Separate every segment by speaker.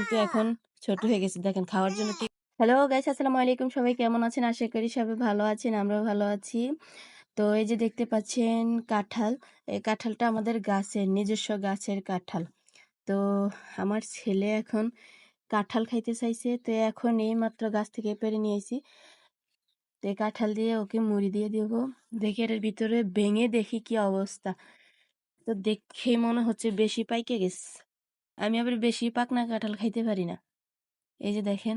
Speaker 1: কিন্তু এখন ছোট হয়ে গেছে। দেখেন খাওয়ার জন্য হ্যালো গাইস আসসালামু আলাইকুম। সবাই কেমন আছেন? আশা করি সবাই ভালো আছেন, আমরাও ভালো আছি। তো এই যে দেখতে পাচ্ছেন কাঁঠাল, এই কাঁঠালটা আমাদের গাছের, নিজস্ব গাছের কাঁঠাল। তো আমার ছেলে এখন কাঁঠাল খাইতে চাইছে, তো এখন এই মাত্র গাছ থেকে পেরে নিয়েছি। তো এই কাঁঠাল দিয়ে ওকে মুড়ি দিয়ে দেবো। দেখি এর ভিতরে ভেঙে দেখি কি অবস্থা। তো দেখে মনে হচ্ছে বেশি পাইকে গেছে। আমি আবার বেশি পাকনা কাঁঠাল খাইতে পারি না। এই যে দেখেন,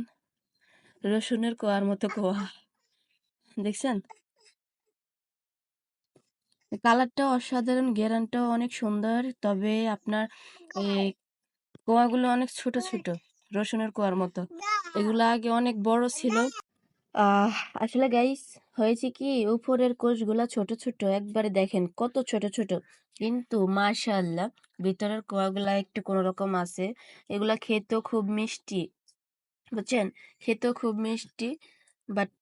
Speaker 1: রসুনের কোয়ার মতো কোয়া। দেখছেন? কালারটাও অসাধারণ ঘেরানটাও অনেক সুন্দর, তবে আপনার কোয়াগুলো অনেক ছোট ছোট, রসুনের কোয়ার মতো। এগুলো আগে অনেক বড় ছিল। আসলে গাইস হয়েছে কি, উপরের কোষগুলা ছোট ছোট, একবারে দেখেন কত ছোট ছোট। কিন্তু মাশাআল্লাহ, ভিতরের কোয়াগুলা একটু কোনো রকম আছে। এগুলা খেতেও খুব মিষ্টি, বুঝছেন? খেতেও খুব মিষ্টি বাট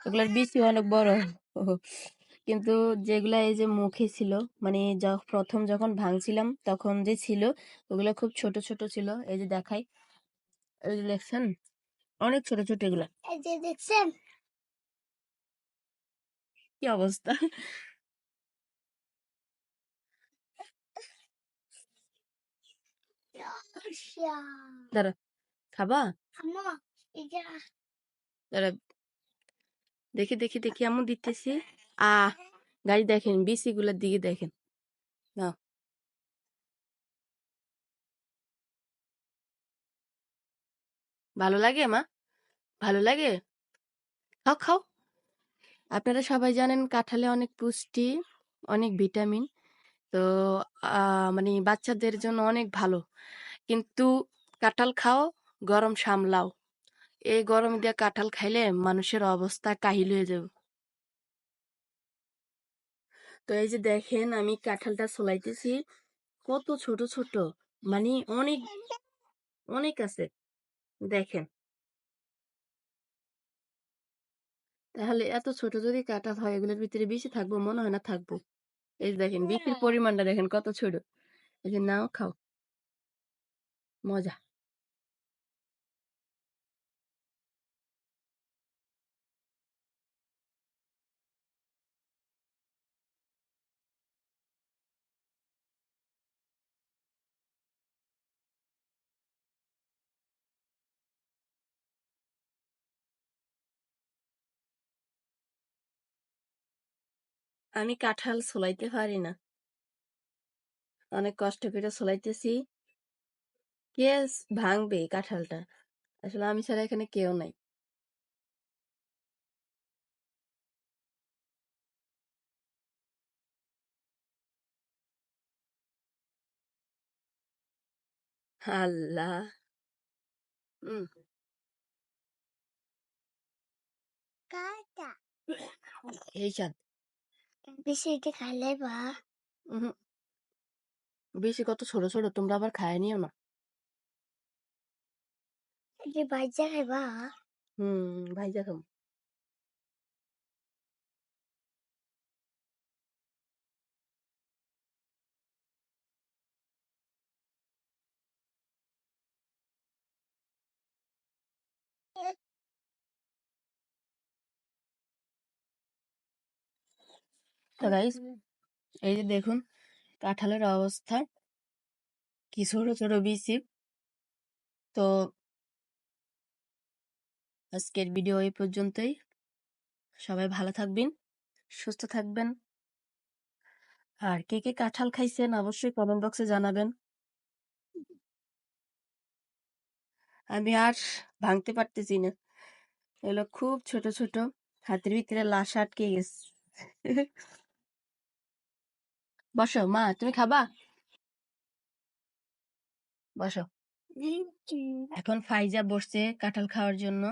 Speaker 1: এগুলার বিচি অনেক বড়। কিন্তু যেগুলা এই যে মুখে ছিল মানে প্রথম যখন ভাঙছিলাম, তখন যে ছিল, ওগুলা খুব ছোট ছোট ছিল। এই যে দেখাই যে দেখছেন, অনেক ছোট ছোট এগুলা।
Speaker 2: যে দেখছেন
Speaker 1: কি অবস্থা? দাঁড়া খাবা? দাঁড়া দেখি দেখি দেখি আমি দিতেছি। আহ গাড়ি দেখেন বিসি গুলার দিকে দেখেন। না ভালো লাগে মা? ভালো লাগে? খাও খাও। আপনারা সবাই জানেন কাঁঠালে অনেক পুষ্টি, অনেক ভিটামিন। তো মানে বাচ্চাদের জন্য অনেক ভালো। কিন্তু কাঁঠাল খাও, গরম সামলাও। এই গরম দিয়ে কাঁঠাল খাইলে মানুষের অবস্থা কাহিল হয়ে যাবে। তো এই যে দেখেন আমি কাঁঠালটা ছলাইতেছি, কত ছোট ছোট মানে অনেক অনেক আছে। দেখেন। তাহলে এত ছোট যদি কাটা হয় এগুলোর ভিতরে বেশি থাকব মনে হয় না থাকব। এই যে দেখেন বিক্রির পরিমাণটা দেখেন কত ছোট। এই যে নাও খাও। মজা। আমি কাঁঠাল সোলাইতে পারি না। অনেক কষ্ট করে সোলাইতেছি কে ভাঙবে এই কাঁঠালটা। আসলে আমি ছাড়া এখানে কেউ নাই। আল্লাহ। হুম এই স্বাদ
Speaker 2: বেশি এটা খাইলে বা
Speaker 1: উহুম, বেশি কত ছোট ছোট? তোমরা আবার খায় নিও না।
Speaker 2: ভাইজা বাচ্চা খাইবা
Speaker 1: হুম ভাইজা খাম তো গাইস এই যে দেখুন কাঁঠালের অবস্থা। কি ছোট ছোট বিচি তো আজকের ভিডিও এই পর্যন্তই। সবাই ভালো থাকবেন সুস্থ থাকবেন। আর কে কে কাঁঠাল খাইছেন অবশ্যই কমেন্ট বক্সে জানাবেন। আমি আর ভাঙতে পারতেছি না। এগুলো খুব ছোট ছোট। হাতের ভিতরে লাশ আটকে গেছে। বসো মা তুমি খাবা? বসো। এখন ফাইজা বসছে কাঁঠাল খাওয়ার জন্য।